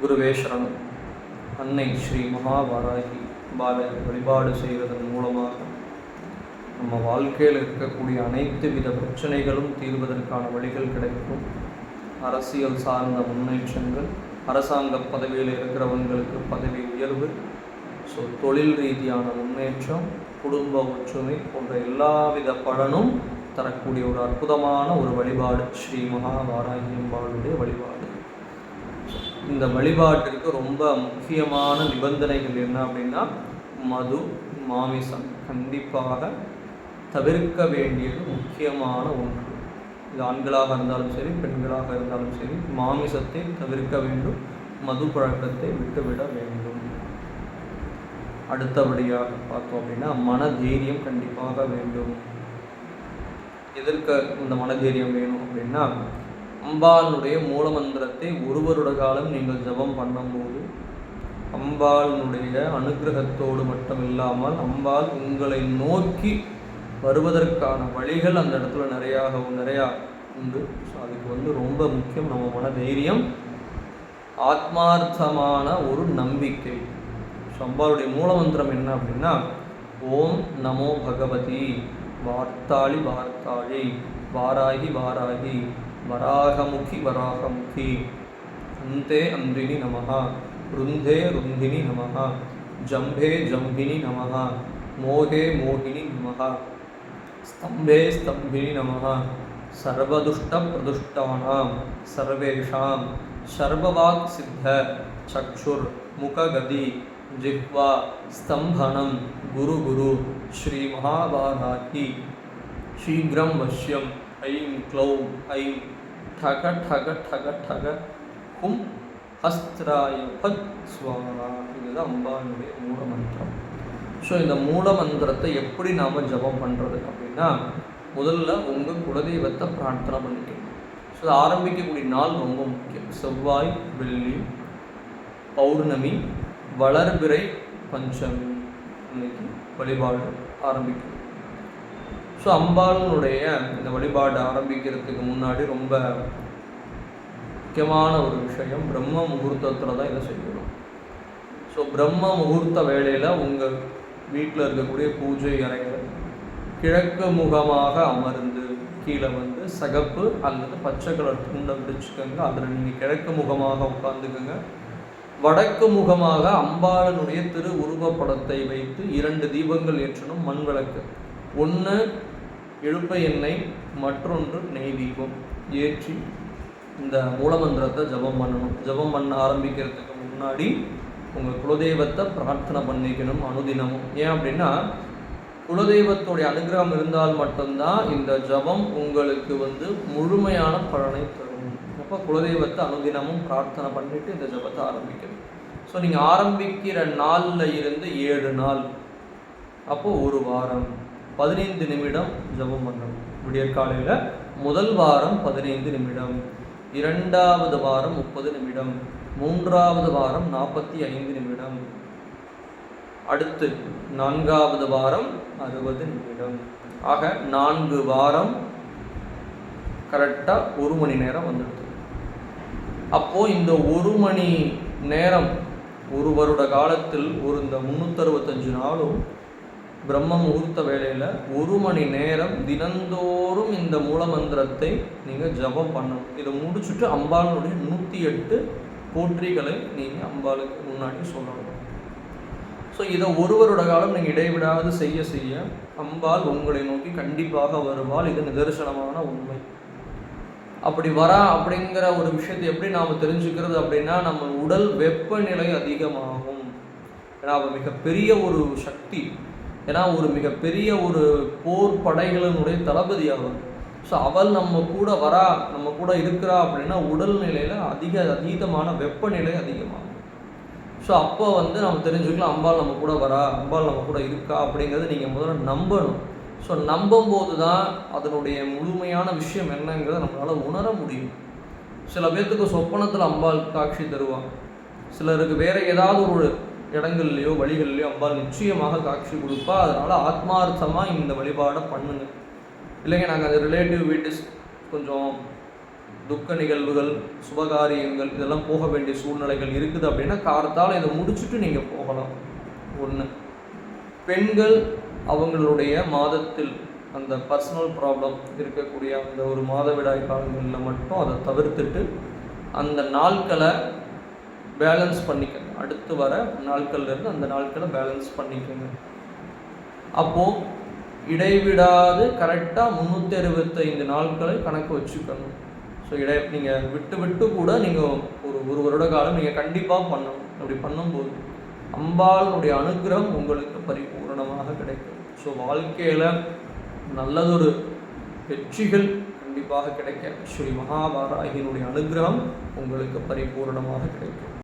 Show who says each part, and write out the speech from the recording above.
Speaker 1: குருவேஸ்வரன் அன்னை ஸ்ரீ மகாபாராகி பால வழிபாடு செய்வதன் மூலமாக நம்ம வாழ்க்கையில் இருக்கக்கூடிய அனைத்து வித பிரச்சனைகளும் தீர்வதற்கான வழிகள் கிடைக்கும். அரசியல் சார்ந்த முன்னேற்றங்கள் அரசாங்க பதவியில் இருக்கிறவங்களுக்கு பதவி உயர்வு ஸோ தொழில் ரீதியான முன்னேற்றம் குடும்ப ஒற்றுமை போன்ற எல்லாவித பலனும் தரக்கூடிய ஒரு அற்புதமான ஒரு வழிபாடு ஸ்ரீ மகாவாராகி வழிபாடு. இந்த வழிபாட்டிற்கு ரொம்ப முக்கியமான நிபந்தனைகள் என்ன அப்படின்னா மது மாமிசம் கண்டிப்பாக தவிர்க்க வேண்டியது முக்கியமான ஒன்று. இது ஆண்களாக இருந்தாலும் சரி பெண்களாக இருந்தாலும் சரி மாமிசத்தை தவிர்க்க வேண்டும் மது பழக்கத்தை விட்டுவிட வேண்டும். அடுத்தபடியாக பார்த்தோம் அப்படின்னா மனதைரியம் கண்டிப்பாக வேண்டும். எதற்கு இந்த மனதைரியம் வேணும் அப்படின்னா அம்பாளுடைய மூலமந்திரத்தை ஒருவருட காலம் நீங்கள் ஜபம் பண்ணும்போது அம்பாளுடைய அனுகிரகத்தோடு மட்டும் இல்லாமல் அம்பாள் உங்களை நோக்கி வருவதற்கான வழிகள் அந்த இடத்துல நிறையாக நிறையா உண்டு. ஸோ அதுக்கு வந்து ரொம்ப முக்கியம் நம்ம மன தைரியம் ஆத்மார்த்தமான ஒரு நம்பிக்கை. ஸோ அம்பாளுடைய மூலமந்திரம் என்ன அப்படின்னா ஓம் நமோ பகவதி வார்த்தாளி வார்த்தாளி வாராகி வாராகி वराहमुखी वराहमुखी। अन्ते अन्दिनि नमः, रुन्धे रुन्धिनि नमः, जम्भे जम्भिनि नमः, मोहे मोहिनी नमः, स्तम्भे स्तम्भिनि नमः, सर्वदुष्टप्रदुष्टानां, सर्वेषां, सर्ववाक्सिद्ध चक्षुर्मुखगति जिह्वा स्तम्भनं गुरुगुरु श्रीमहाबाधाति शीघ्रं वश्यं ऐं क्लौं ऐं ठग ठग ठग ठग हुं ஹஸ்திராய பத் ஸ்வாரா இதுதான் அம்பானுடைய மூலமந்திரம் ஸோ இந்த மூலமந்திரத்தை எப்படி நாம் ஜபம் பண்ணுறது அப்படின்னா முதல்ல உங்கள் குலதெய்வத்தை பிரார்த்தனை பண்ணிக்கணும் ஸோ இது ஆரம்பிக்கக்கூடிய நாள் ரொம்ப முக்கியம் செவ்வாய் வெள்ளி பௌர்ணமி வளர்பிறை பஞ்சமி இன்னைக்கு வழிபாடு ஆரம்பிக்கும் ஸோ அம்பாளுடைய இந்த வழிபாடு ஆரம்பிக்கிறதுக்கு முன்னாடி ரொம்ப முக்கியமான ஒரு விஷயம் பிரம்ம முகூர்த்தத்தில் தான் இதை செய்யணும். ஸோ பிரம்ம முகூர்த்த வேளையில் உங்கள் வீட்டில் இருக்கக்கூடிய பூஜை அறைகள் கிழக்கு முகமாக அமர்ந்து கீழே வந்து சகப்பு அல்லது பச்சை கலர் துண்டை பிடிச்சிக்கோங்க அதில் நீங்கள் கிழக்கு முகமாக உட்காந்துக்கோங்க வடக்கு முகமாக அம்பாளனுடைய திரு உருவப்படத்தை வைத்து இரண்டு தீபங்கள் ஏற்றணும் மண் விளக்கு. ஒன்று எழுப்ப எண்ணெய் மற்றொன்று நெய் தீபம். ஏற்றி இந்த மூலமந்திரத்தை ஜபம் பண்ணணும். ஜபம் பண்ண ஆரம்பிக்கிறதுக்கு முன்னாடி உங்கள் குலதெய்வத்தை பிரார்த்தனை பண்ணிக்கணும் அனுதினமும். ஏன் அப்படின்னா குலதெய்வத்துடைய அனுகிரகம் இருந்தால் மட்டும்தான் இந்த ஜபம் உங்களுக்கு வந்து முழுமையான பலனை தரும். அப்போ குலதெய்வத்தை அனுதினமும் பிரார்த்தனை பண்ணிட்டு இந்த ஜபத்தை ஆரம்பிக்கணும். ஸோ நீங்கள் ஆரம்பிக்கிற நாளில் இருந்து ஏழு நாள். அப்போது ஒரு வாரம். பதினைந்து நிமிடம் ஜபம் பண்ணணும் விடியற்காலையில் முதல் வாரம் பதினைந்து நிமிடம் இரண்டாவது வாரம் முப்பது நிமிடம் மூன்றாவது வாரம் நாற்பத்தி ஐந்து நிமிடம் அடுத்து நான்காவது வாரம் அறுபது நிமிடம். ஆக நான்கு வாரம் கரெக்டாக ஒரு மணி நேரம் வந்துடுது. அப்போது இந்த ஒரு மணி நேரம் ஒரு வருட காலத்தில் ஒரு இந்த முந்நூற்றறுபத்தஞ்சு நாளும் பிரம்ம முகூர்த்த வேலையில் ஒரு மணி நேரம் தினந்தோறும் இந்த மூலமந்திரத்தை நீங்கள் ஜபம் பண்ணணும். இதை முடிச்சுட்டு அம்பாளுடைய நூற்றி எட்டு போற்றிகளை நீங்கள் அம்பாளுக்கு முன்னாடி சொல்லணும். ஸோ இதை ஒரு வருட காலம் நீங்கள் இடைவிடாது செய்ய செய்ய அம்பாள் உங்களை நோக்கி கண்டிப்பாக வருவாள். இது நிதர்சனமான உண்மை. அப்படி வரா அப்படிங்கிற ஒரு விஷயத்தை எப்படி நாம் தெரிஞ்சுக்கிறது அப்படின்னா நம்ம உடல் வெப்பநிலை அதிகமாகும். ஏன்னா அவள் மிகப்பெரிய ஒரு சக்தி. ஏன்னா ஒரு மிகப்பெரிய ஒரு போர் படைகளினுடைய தளபதி அவர். ஸோ அவள் நம்ம கூட வரா நம்ம கூட இருக்கிறா அப்படின்னா உடல்நிலையில் அதிக அதீதமான வெப்பநிலை அதிகமாகும். ஸோ அப்போ வந்து நம்ம தெரிஞ்சுக்கலாம் அம்பாள் நம்ம கூட வரா அம்பாள் நம்ம கூட இருக்கா அப்படிங்கிறத நீங்கள் முதல்ல நம்பணும். ஸோ நம்பும்போது தான் அதனுடைய முழுமையான விஷயம் என்னங்கிறத நம்மளால் உணர முடியும். சில பேர்த்துக்கு சொப்பனத்தில் அம்பாள் காட்சி தருவாங்க சிலருக்கு வேறு ஏதாவது ஒரு இடங்கள்லையோ வழிகள்லையோ அம்பாள் நிச்சயமாக காட்சி கொடுப்பா. அதனால் ஆத்மார்த்தமாக இந்த வழிபாடை பண்ணுங்க. இல்லைங்க நாங்கள் அந்த ரிலேட்டிவ் வீட்டு கொஞ்சம் துக்க நிகழ்வுகள் சுபகாரியங்கள் இதெல்லாம் போக வேண்டிய சூழ்நிலைகள் இருக்குது அப்படின்னா காரத்தால் இதை முடிச்சுட்டு நீங்கள் போகலாம். ஒன்று பெண்கள் அவங்களுடைய மாதத்தில் அந்த பர்சனல் ப்ராப்ளம் இருக்கக்கூடிய அந்த ஒரு மாதவிடாய் காலங்களில் மட்டும் அதை தவிர்த்துட்டு அந்த நாட்களை பேலன்ஸ் பண்ணிக்கங்க. அடுத்து வர நாட்கள்லேருந்து அந்த நாட்களை பேலன்ஸ் பண்ணிக்கோங்க. அப்போது இடைவிடாது கரெக்டாக முந்நூற்றி அறுபத்தைந்து நாட்களை கணக்கு வச்சுக்கணும். ஸோ இடை நீங்கள் விட்டு விட்டு கூட நீங்கள் ஒரு ஒரு வருட காலம் நீங்கள் கண்டிப்பாக பண்ணணும். அப்படி பண்ணும்போது அம்பாளுடைய அனுகிரகம் உங்களுக்கு பரிபூரணமாக கிடைக்கும். ஸோ வாழ்க்கையில் நல்லதொரு வெற்றிகள் கண்டிப்பாக கிடைக்க. ஸ்ரீ மகாபாராகினுடைய அனுகிரகம் உங்களுக்கு பரிபூரணமாக கிடைக்கும்.